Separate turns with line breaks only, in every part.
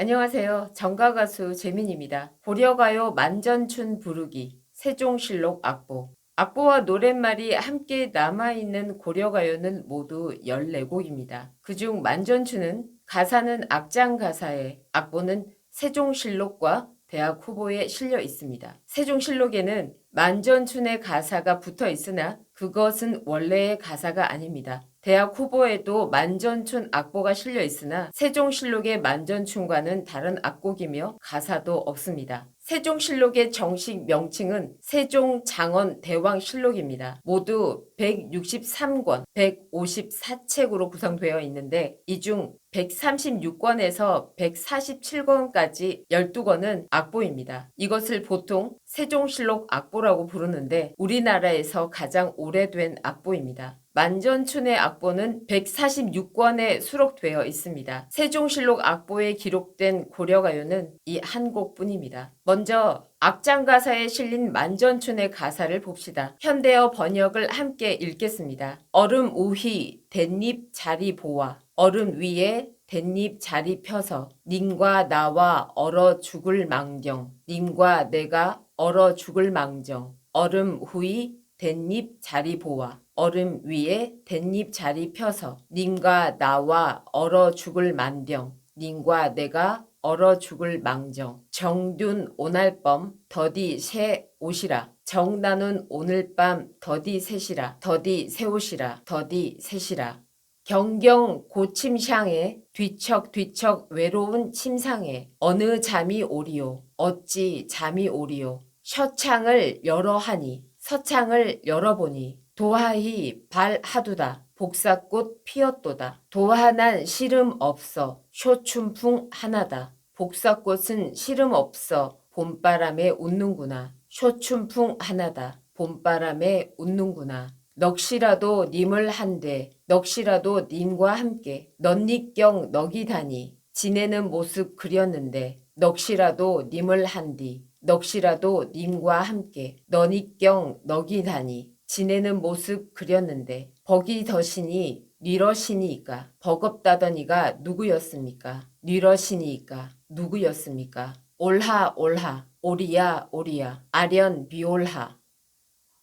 안녕하세요. 정가가수 재민입니다. 고려가요 만전춘 부르기 세종실록 악보 악보와 노랫말이 함께 남아있는 고려가요는 모두 14곡입니다. 그중 만전춘은 가사는 악장 가사에 악보는 세종실록과 대학 후보에 실려 있습니다. 세종실록에는 만전춘의 가사가 붙어 있으나 그것은 원래의 가사가 아닙니다. 대학 후보에도 만전춘 악보가 실려 있으나 세종실록의 만전춘과는 다른 악곡이며 가사도 없습니다. 세종실록의 정식 명칭은 세종장원 대왕실록입니다. 모두 163권, 154책으로 구성되어 있는데 이 중 136권에서 147권까지 12권은 악보입니다. 이것을 보통 세종실록 악보라고 부르는데 우리나라에서 가장 오래된 악보입니다. 만전춘의 악보는 146권에 수록되어 있습니다. 세종실록 악보에 기록된 고려가요는 이 한 곡뿐입니다. 먼저 악장 가사에 실린 만전춘의 가사를 봅시다. 현대어 번역을 함께 읽겠습니다. 얼음 우희 댄잎 자리 보아 얼음 위에 댄잎 자리 펴서 님과 나와 얼어 죽을 망정 님과 내가 얼어 죽을 망정 얼음 후이 댄잎 자리 보아 얼음 위에 댄잎 자리 펴서 님과 나와 얼어 죽을 만병 님과 내가 얼어 죽을 망정. 정둔 오날밤 더디 새 옷이라. 정나는 오늘 밤 더디 새시라. 더디 새 옷이라. 더디 새시라. 경경 고침향에 뒤척뒤척 외로운 침상에 어느 잠이 오리요? 어찌 잠이 오리요? 셔창을 열어하니 서창을 열어보니 도하히 발하두다 복사꽃 피었도다. 도하난 시름 없어 쇼춘풍 하나다. 복사꽃은 시름 없어 봄바람에 웃는구나. 쇼춘풍 하나다 봄바람에 웃는구나. 넋이라도 님을 한데 넋이라도 님과 함께. 넌니경 너기다니 지내는 모습 그렸는데 넋이라도 님을 한디 넋이라도 님과 함께. 너니경 너기다니 지내는 모습 그렸는데 버기 더시니 뉘러시니까? 버겁다더니가 누구였습니까? 뉘러시니까? 누구였습니까? 올하 올하 오리야 오리야 아련 비올하.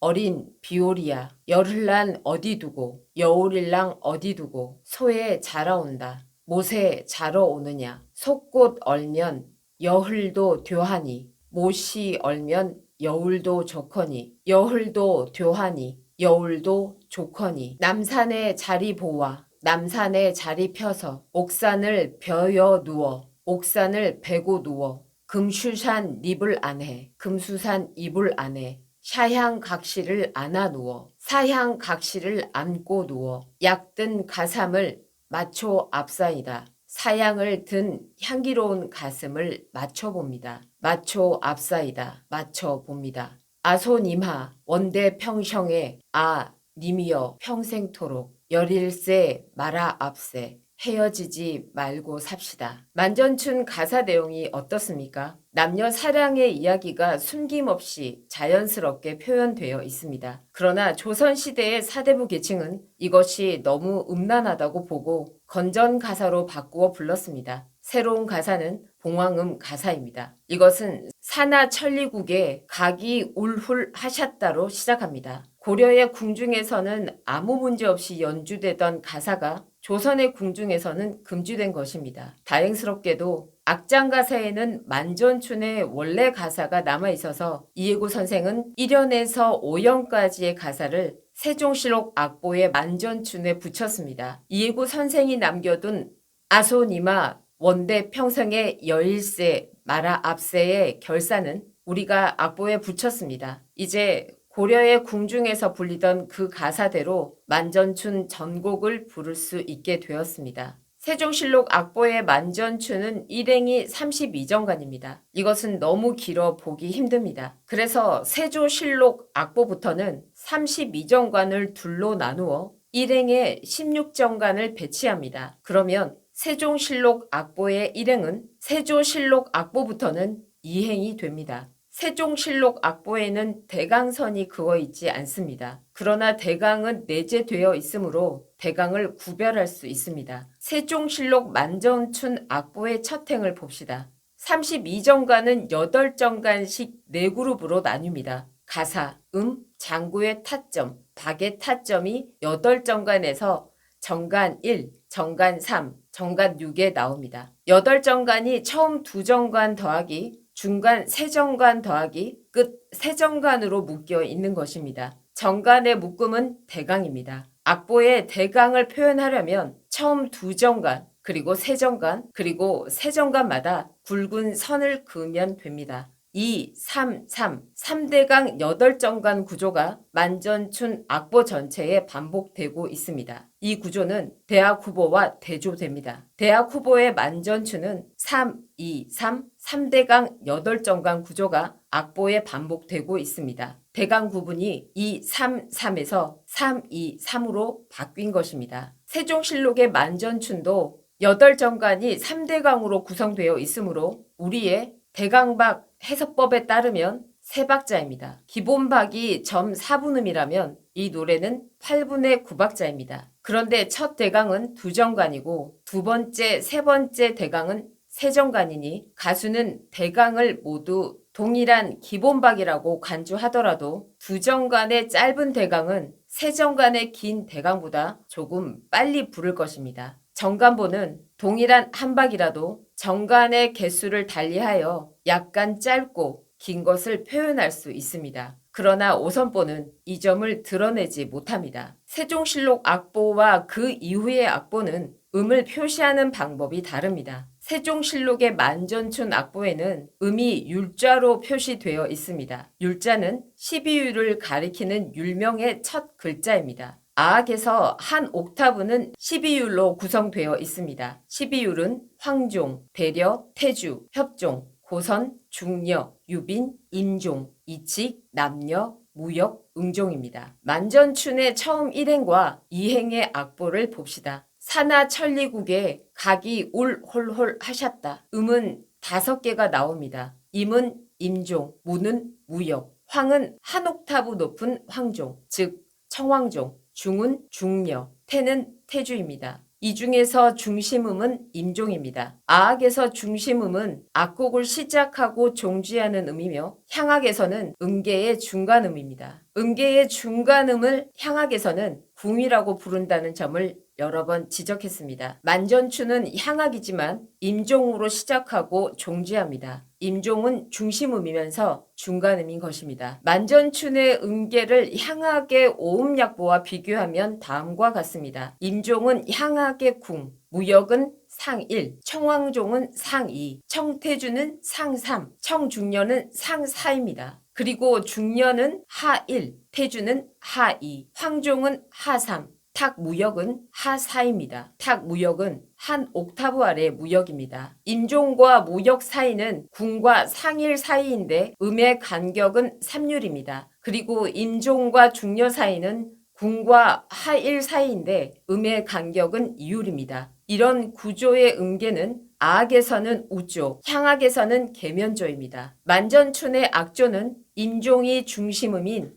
어린 비오리야 열흘난 어디 두고 여울일랑 어디 두고 소에 자라온다. 못에 자러 오느냐? 속꽃 얼면 여흘도 묘하니 못이 얼면 여울도 좋거니 여흘도 묘하니 여울도 좋거니. 남산에 자리 보아 남산에 자리 펴서 옥산을 벼여 누워 옥산을 베고 누워. 금수산 립을 안해 금수산 이불 안에 샤향 각시를 안아 누워 사향 각시를 안고 누워. 약든 가삼을 맞춰 앞사이다. 사양을 든 향기로운 가슴을 맞춰봅니다. 맞춰 앞사이다. 맞춰봅니다. 아소님하 원대 평형에 아 님이여 평생토록 열일세 마라 앞세 헤어지지 말고 삽시다. 만전춘 가사 내용이 어떻습니까? 남녀 사랑의 이야기가 숨김없이 자연스럽게 표현되어 있습니다. 그러나 조선시대의 사대부 계층은 이것이 너무 음란하다고 보고 건전 가사로 바꾸어 불렀습니다. 새로운 가사는 봉황음 가사입니다. 이것은 사나 천리국의 각이 울훌 하셨다로 시작합니다. 고려의 궁중에서는 아무 문제 없이 연주되던 가사가 조선의 궁중에서는 금지된 것입니다. 다행스럽게도 악장 가사에는 만전춘의 원래 가사가 남아 있어서 이해구 선생은 1연에서 5연까지의 가사를 세종실록 악보에 만전춘에 붙였습니다. 이해구 선생이 남겨둔 아소니마 원대 평생의 여일세 마라 앞세의 결사는 우리가 악보에 붙였습니다. 이제 고려의 궁중에서 불리던 그 가사대로 만전춘 전곡을 부를 수 있게 되었습니다. 세종실록 악보의 만전춘은 일행이 32정간입니다. 이것은 너무 길어 보기 힘듭니다. 그래서 세조실록 악보부터는 32정간을 둘로 나누어 일행에 16정간을 배치합니다. 그러면 세종실록 악보의 일행은 세조실록 악보부터는 2행이 됩니다. 세종실록 악보에는 대강선이 그어 있지 않습니다. 그러나 대강은 내재되어 있으므로 대강을 구별할 수 있습니다. 세종실록 만전춘 악보의 첫 행을 봅시다. 32정관은 8정관씩 4그룹으로 나뉩니다. 가사, 음, 장구의 타점, 박의 타점이 8정관에서 정관 1, 정관 3, 정관 6에 나옵니다. 8정관이 처음 2정관 더하기, 중간 3정관 더하기, 끝 3정관으로 묶여 있는 것입니다. 정관의 묶음은 대강입니다. 악보에 대강을 표현하려면 처음 2정관, 그리고 세정관, 그리고 세정관마다 굵은 선을 그으면 됩니다. 2, 3, 3, 3대강 8정관 구조가 만전춘 악보 전체에 반복되고 있습니다. 이 구조는 대학 후보와 대조됩니다. 대학 후보의 만전춘은 3, 2, 3, 3대강 8정관 구조가 악보에 반복되고 있습니다. 대강 구분이 2, 3, 3에서 3, 2, 3으로 바뀐 것입니다. 세종실록의 만전춘도 8정관이 3대강으로 구성되어 있으므로 우리의 대강박 해석법에 따르면 세 박자입니다. 기본박이 점 4분음이라면 이 노래는 8분의 9박자입니다. 그런데 첫 대강은 두 정관이고 두 번째, 세 번째 대강은 세 정관이니 가수는 대강을 모두 동일한 기본박이라고 간주하더라도 두 정관의 짧은 대강은 세 정관의 긴 대강보다 조금 빨리 부를 것입니다. 정관보는 동일한 한박이라도 정관의 개수를 달리하여 약간 짧고 긴 것을 표현할 수 있습니다. 그러나 오선보는 이 점을 드러내지 못합니다. 세종실록 악보와 그 이후의 악보는 음을 표시하는 방법이 다릅니다. 세종실록의 만전춘 악보에는 음이 율자로 표시되어 있습니다. 율자는 12율을 가리키는 율명의 첫 글자입니다. 아악에서 한 옥타브는 12율로 구성되어 있습니다. 12율은 황종, 대려, 태주, 협종, 고선, 중려, 유빈, 임종, 이칙, 남녀, 무역, 응종입니다. 만전춘의 처음 1행과 2행의 악보를 봅시다. 사나 천리국에 각이 울홀홀 하셨다. 음은 다섯 개가 나옵니다. 임은 임종, 무는 무역, 황은 한 옥타브 높은 황종, 즉 청황종, 중은 중려, 태는 태주입니다. 이 중에서 중심음은 임종입니다. 아악에서 중심음은 악곡을 시작하고 종지하는 음이며 향악에서는 음계의 중간음입니다. 음계의 중간음을 향악에서는 궁이라고 부른다는 점을 여러 번 지적했습니다. 만전추는 향악이지만 임종으로 시작하고 종지합니다. 임종은 중심음이면서 중간음인 것입니다. 만전춘의 음계를 향악의 오음약보와 비교하면 다음과 같습니다. 임종은 향악의 궁, 무역은 상1, 청왕종은 상2, 청태주는 상3, 청중년은 상4입니다. 그리고 중년은 하1, 태주는 하2, 황종은 하3, 탁무역은 하사입니다. 탁무역은 한 옥타브 아래 무역입니다. 임종과 무역 사이는 궁과 상일 사이인데 음의 간격은 3율입니다. 그리고 임종과 중녀 사이는 궁과 하일 사이인데 음의 간격은 2율입니다. 이런 구조의 음계는 아악에서는 우조, 향악에서는 계면조입니다. 만전춘의 악조는 임종이 중심음인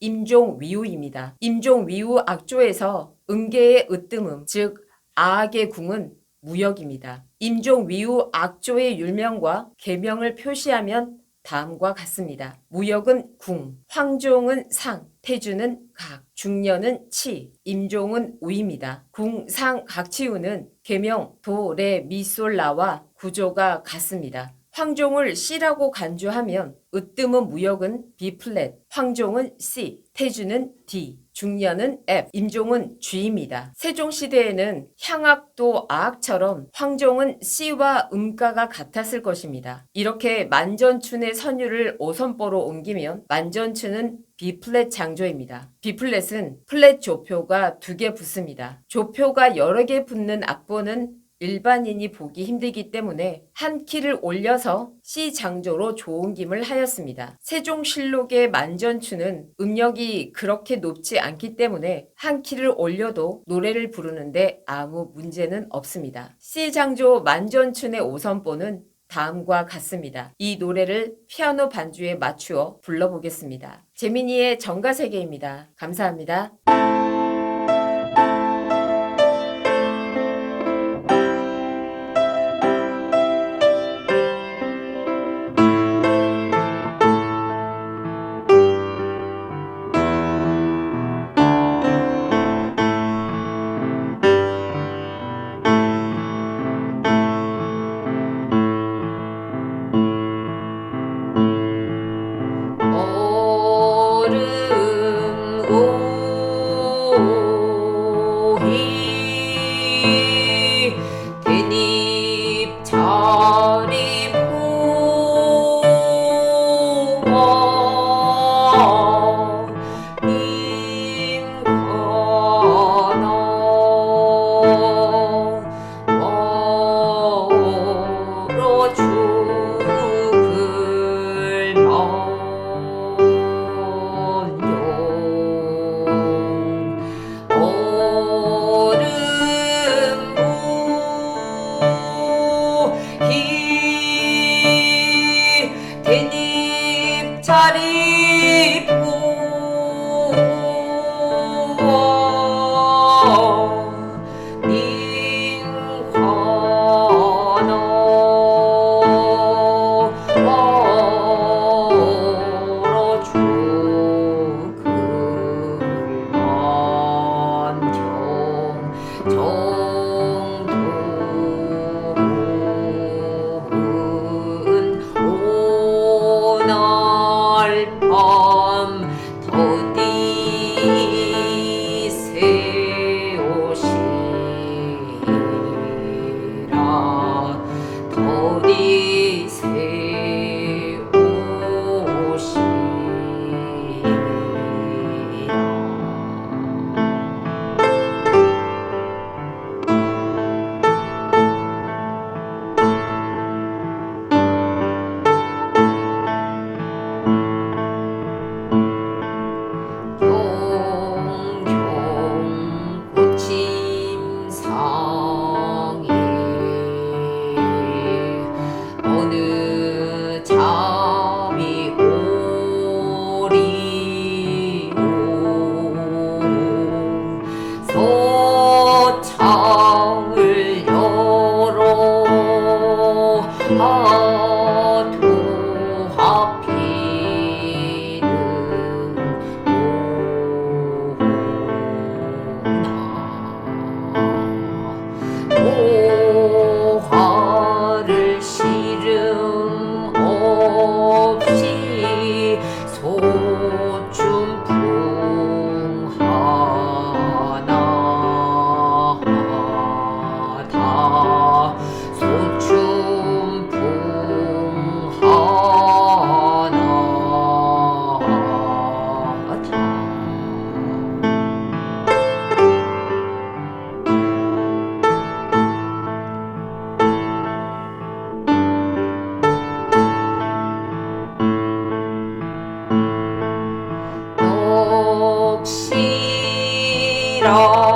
임종위우입니다. 임종위우 악조에서 음계의 으뜸음, 즉아 악의 궁은 무역입니다. 임종위우 악조의 율명과 계명을 표시하면 다음과 같습니다. 무역은 궁, 황종은 상, 태주는 각, 중년은 치, 임종은 우입니다. 궁, 상, 각치우는 계명, 도, 레, 미, 솔, 라와 구조가 같습니다. 황종을 C라고 간주하면 으뜸은 무역은 B 플랫, 황종은 C, 태주는 D, 중년은 F, 임종은 G입니다. 세종시대에는 향악도 아악처럼 황종은 C와 음가가 같았을 것입니다. 이렇게 만전춘의 선율을 오선보로 옮기면 만전춘은 B 플랫 장조입니다. B 플랫은 플랫 조표가 두 개 붙습니다. 조표가 여러 개 붙는 악보는 일반인이 보기 힘들기 때문에 한 키를 올려서 C 장조로 조옮김을 하였습니다. 세종실록의 만전추는 음력이 그렇게 높지 않기 때문에 한 키를 올려도 노래를 부르는데 아무 문제는 없습니다. C 장조 만전춘의 오선보는
다음과 같습니다. 이 노래를 피아노 반주에 맞추어 불러보겠습니다. 재민이의 정가세계입니다. 감사합니다. all.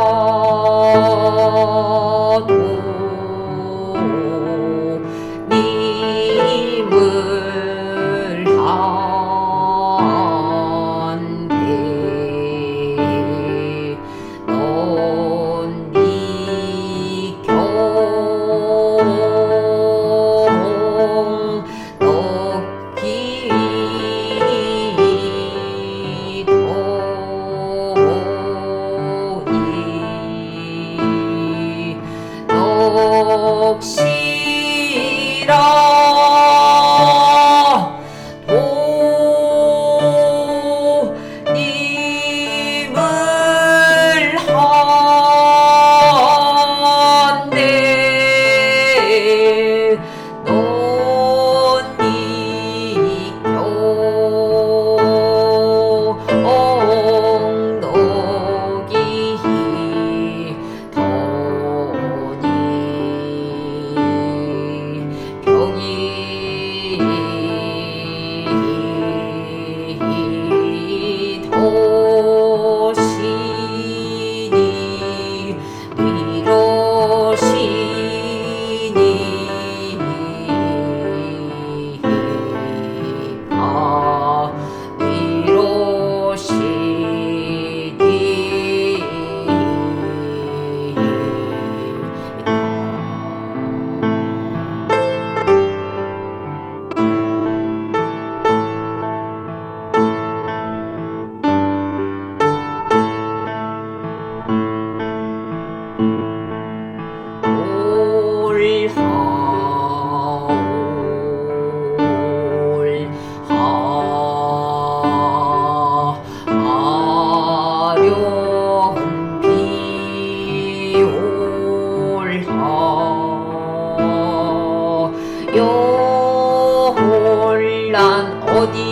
어디